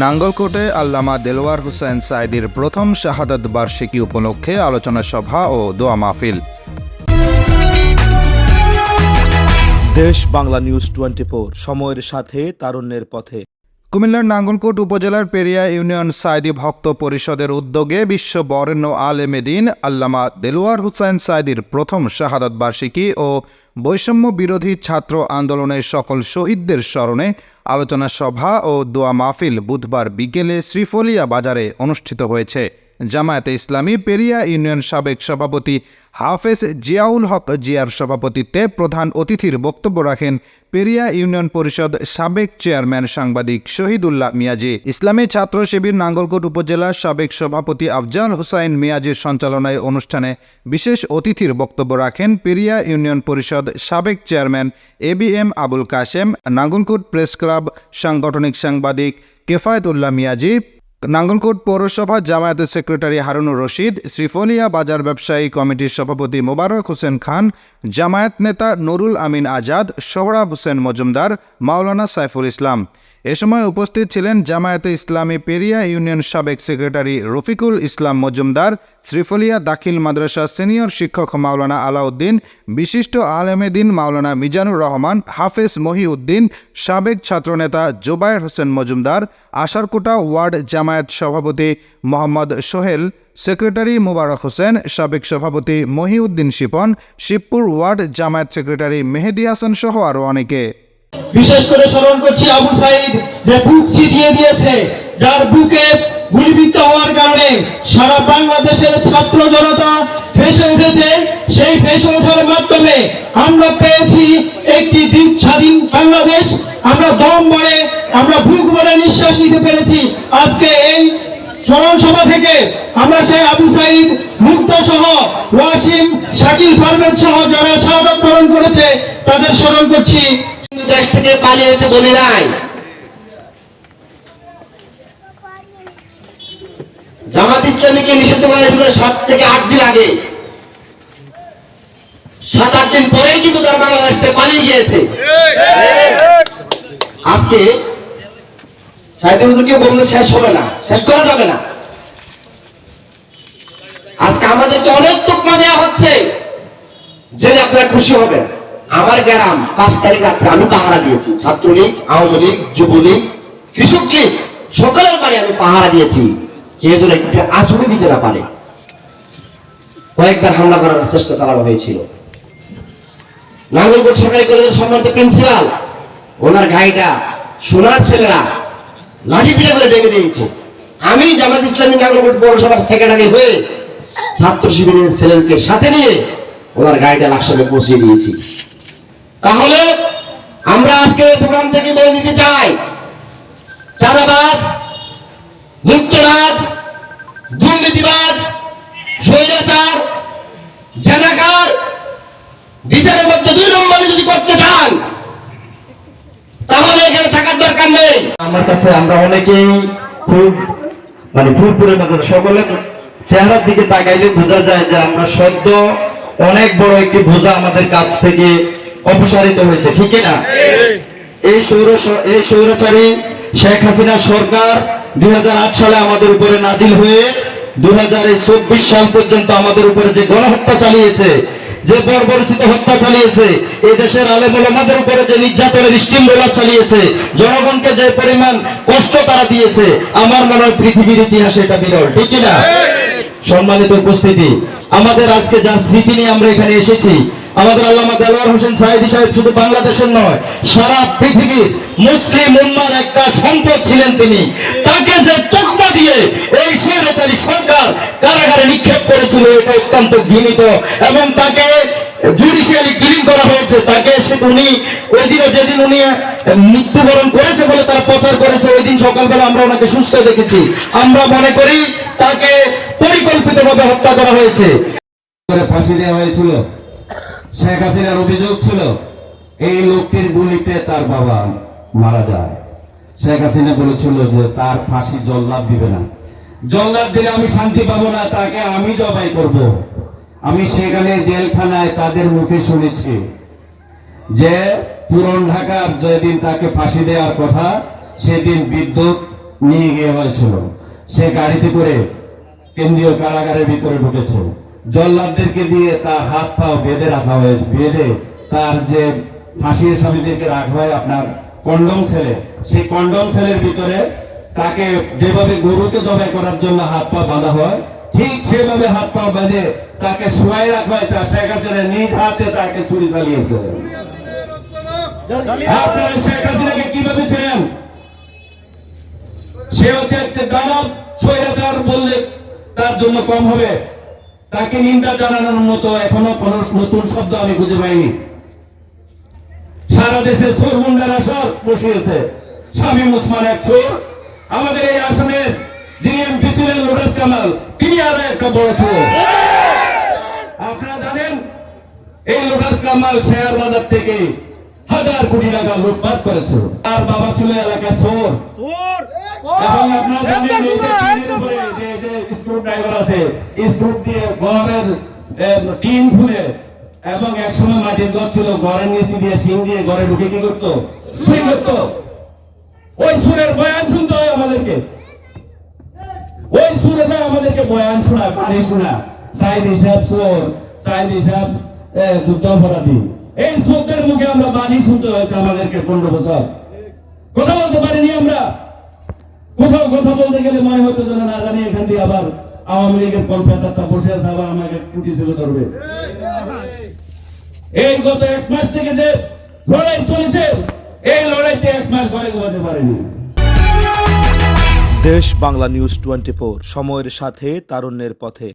নাঙ্গলকোটে আল্লামা দেলোয়ার হুসেন সাইদির প্রথম শাহাদত বার্ষিকী উপলক্ষে আলোচনা সভা ও দোয়া মাহফিল। দেশ বাংলা নিউজ টোয়েন্টি সময়ের সাথে তারুণ্যের পথে। কুমিল্লার নাঙ্গলকোট উপজেলার পেরিয়া ইউনিয়ন সাইদি ভক্ত পরিষদের উদ্যোগে বিশ্ব বরেণ্য আলেমেদিন আল্লামা দেলোয়ার হুসাইন সাইদির প্রথম শাহাদাত বার্ষিকী ও বৈষম্য বিরোধী ছাত্র আন্দোলনের সকল শহীদদের স্মরণে আলোচনা সভা ও দোয়া মাহফিল বুধবার বিকেলে শ্রীফলিয়া বাজারে অনুষ্ঠিত হয়েছে। জামায়াতে ইসলামী পেরিয়া ইউনিয়ন সাবেক সভাপতি হাফেজ জিয়াউল হক জিয়ার সভাপতিত্বে প্রধান অতিথির বক্তব্য রাখেন পেরিয়া ইউনিয়ন পরিষদ সাবেক চেয়ারম্যান সাংবাদিক শহীদুল্লাহ মিয়াজি। ইসলামী ছাত্র শিবির নাঙ্গলকোট উপজেলার সাবেক সভাপতি আফজাল হুসাইন মিয়াজির সঞ্চালনায় অনুষ্ঠানে বিশেষ অতিথির বক্তব্য রাখেন পেরিয়া ইউনিয়ন পরিষদ সাবেক chairman A B M Abul Kashem, Nangalkot press club, সাংগঠনিক সাংবাদিক কেফায়েতুল্লাহ মিয়াজি নাঙ্গলকোট পৌরসভা জামায়াতের সেক্রেটারি হারুনুর রশিদ, শ্রীফলিয়া বাজার ব্যবসায়ী কমিটির সভাপতি মোবারক হোসেন খান, জামায়াত নেতা নুরুল আমিন আজাদ, সোহরাব হোসেন মজুমদার, মাওলানা সাইফুল ইসলাম। এ সময় উপস্থিত ছিলেন জামায়াতে ইসলামী পেরিয়া ইউনিয়ন সাবেক সেক্রেটারি রফিকুল ইসলাম মজুমদার, শ্রীফলিয়া দাখিল মাদ্রাসা সিনিয়র শিক্ষক মাওলানা আলাউদ্দিন, বিশিষ্ট আলেমেদিন মাওলানা মিজানুর রহমান, হাফেজ মহিউদ্দিন, সাবেক ছাত্রনেতা জোবায়ের হোসেন মজুমদার, আশারকুটা ওয়ার্ড জামায়াত সভাপতি মোহাম্মদ সোহেল, সেক্রেটারি মুবারক হোসেন, সাবেক সভাপতি মহিউদ্দিন শিপন, শিবপুর ওয়ার্ড জামায়াত সেক্রেটারি মেহেদি হাসান সহ আরও অনেকে। বিশেষ করে স্মরণ করছি আবু সাইদ যে বুক ছিটিয়ে দিয়েছে, যার বুকে গুলিবিদ্ধ হওয়ার কারণে সারা বাংলাদেশের ছাত্র জনতা ফেসে উঠেছে। সেই ফেসে ওঠার মাধ্যমে আমরা পেয়েছি একটি দ্বীপ স্বাধীন বাংলাদেশ। আমরা দম ভরে আমরা বুক ভরে নিঃশ্বাস নিতে পেরেছি। আজকে এই স্মরণ সভা থেকে আমরা সেই আবু সাইদ মুক্ত সহ ওয়াসিম, শাকিল পারভেজ সহ যারা শাহাদত বরণ করেছে, তাদের স্মরণ করছি। দেশ থেকে পালিয়ে যেতে বলি নাই। জামাত ইসলামীকে নিষিদ্ধ করা হয়েছিল সাত থেকে আট দিন আগে। সাত, আট দিন পরেই কিন্তু তারা বাংলাদেশ থেকে পালিয়ে গিয়েছে। আজকে সাইদুল বললে শেষ হবে না, শেষ করা যাবে না। আজকে আমাদেরকে অনেক তোকমা দেওয়া হচ্ছে। জেনে আপনারা খুশি হবেন। আমার গ্রাম পাঁচ তারিখ রাত্রে আমি পাহারা দিয়েছি। ছাত্রলীগ, আওয়ামী লীগ, যুবলীগ কৃষক লীগ সকলের বাড়ি আমি পাহারা দিয়েছি। কেউ একটু আচরণ দিতে না পারে। কয়েকবার হামলা করার চেষ্টা চালানো হয়েছিল। নাঙ্গলকোট সরকারি কলেজের সম্মানিত প্রিন্সিপাল, ওনার গাড়িটা সোনার ছেলেরা লাঠি পিঠা করে ডেকে দিয়েছে। আমি জামাত ইসলামী নাঙ্গলকোট পৌরসভার সেক্রেটারি হয়ে ছাত্র শিবিরের ছেলেকে সাথে নিয়ে ওনার গাড়িটা লাকসামে পৌঁছে দিয়েছি। তাহলে আমরা আজকে প্রোগ্রাম থেকে বলে দিতে চাই, চাঁদাবাজ মুক্তরাজ দুর্নীতিবাজ, স্বৈরাচার, জেনাকার, বিচারের মধ্যে দুই নম্বরে যদি করতে চান, তাহলে এখানে থাকার দরকার নেই। আমার কাছে আমরা অনেকেই খুব মানে ফুরপুরের মতো সকলের চেহারার দিকে তাকাইলে বোঝা যায় যে আমরা সদ্য অনেক বড় একটি বোঝা আমাদের কাছ থেকে অপসারিত হয়েছে ঠিক না? এই সৌর এই সৌরাচারী শেখ হাসিনা সরকার দুই সালে আমাদের উপরে নাজিল হয়ে দুই সাল পর্যন্ত আমাদের উপরে যে গণহত্যা চালিয়েছে যে বর্বরচিত হত্যা চালিয়েছে এই দেশের আলেমুলামাদের উপরে যে নির্যাতনের স্টিম রোলার চালিয়েছে জনগণকে যে পরিমাণ কষ্ট তারা দিয়েছে আমার মনে হয় পৃথিবীর ইতিহাসে এটা বিরল ঠিক কিনা সম্মানিত উপস্থিতি আমাদের আজকে যা স্মৃতি নিয়ে আমরা এখানে এসেছি আমাদের আল্লামা দেলোয়ার হোসেন সাহেদি সাহেব শুধু বাংলাদেশের নয়, সারা পৃথিবীর মুসলিম উম্মার একটা সম্পদ ছিলেন তিনি। তাকে যে তকমা দিয়ে এই স্বৈরাচারী সরকার কারাগারে নিক্ষেপ করেছিল, এটা অত্যন্ত ঘৃণিত এবং তাকে জুডিশিয়ালি ক্লিন করা হয়েছে। তাকে সে উনি ওই দিনে যেদিন উনি মৃত্যুবরণ করেছে বলে তারা প্রচার করেছে ওই দিন সকালবেলা আমরা ওনাকে সুস্থ দেখেছি। আমরা মনে করি তাকে পরিকল্পিতভাবে হত্যা করা হয়েছে। ফাঁসি দেওয়া হয়েছিল। শেখ হাসিনার অভিযোগ ছিল, এই লোকটির গুলিতে তার বাবা মারা যায়। শেখ হাসিনা বলেছিল যে তার ফাঁসি জল্লাদ দিবে না। জল্লাদ দিলে আমি শান্তি পাবো না, তাকে আমি জবাই করব। আমি সেখানে জেলখানায় তাদের মুখে শুনেছি যে পুরন ঢাকার যেদিন তাকে ফাঁসি দেওয়ার কথা, সেদিন বিদ্যুৎ নিয়ে গিয়ে হয়েছিল। সে গাড়িতে করে কেন্দ্রীয় কারাগারের ভিতরে ঢুকেছে। জল্লাদদেরকে দিয়ে তার হাত পাও বেঁধে রাখা হয়েছে বেঁধে তার যে ফাঁসির স্বামীদেরকে রাখা হয় আপনার কন্ডম সেলে সেই কন্ডম সেলের ভিতরে তাকে যেভাবে গরুকে জবাই করার জন্য হাত পা বাঁধা হয় ঠিক সেভাবে হাত পা বেঁধে তাকে শুয়াই রাখা হয়েছে আর শেখ হাসিনা নিজ হাতে তাকে ছুরি চালিয়েছে। আপনারা শেখ হাসিনাকে কীভাবে ছিলেন সে হচ্ছে একটা দানব স্বৈরাচার বললে তার জন্য কম হবে। তাকে নিন্দা জানানোর মতো এখনও কোন নতুন শব্দ আমি খুঁজে পাইনি। সারা দেশে চোর মুন্ডারা সর বসিয়েছে। স্বামী মুসমান এক চোর। আমাদের এই আসনের যিনি এমপি ছিলেন লোটাস কামাল। তিনি আরও একটা বড় চোর। আপনারা জানেন, এই লোটাস কামাল শেয়ার বাজার থেকে হাজার কোটি টাকা লুটপাট করেছে। আর বাবা ছিল এলাকা চোর! এবং আপনারা জানেন এই যে টিনের উপরে যে যে স্ক্রু ড্রাইভার আছে স্ক্রু দিয়ে ঘরের টিন খুলে এবং একসময় মাটির ঘর ছিল ঘরের নিচে দিয়ে দিয়ে ঘরে ঢুকে কি করতো? সুই করতো। ওই সুরের বয়ান শুনতে হয় আমাদেরকে। ওই সুরেরা আমাদেরকে বয়ান শোনা পানি শোনা সাইদ হিসাব সোর সাইদ হিসাব যুদ্ধ অপরাধী। এই সোরদের মুখে আমরা বাণী শুনতে হয়েছে আমাদেরকে পনেরো বছর। কথা বলতে পারিনি আমরা। কোথাও কথা বলতে গেলে মনে হতো যেন না জানি, এখান দিয়ে আবার আওয়ামী লীগের কনফেডারটা বসে আছে, আবার আমাকে কুটি ছিল ধরবে। এই গত এক মাস থেকে যে লড়াই চলেছে, এই লড়াইতে এক মাস ঘরে ঘুমাতে পারেনি। দেশ বাংলা নিউজ টোয়েন্টি সময়ের সাথে, তারুণ্যের পথে।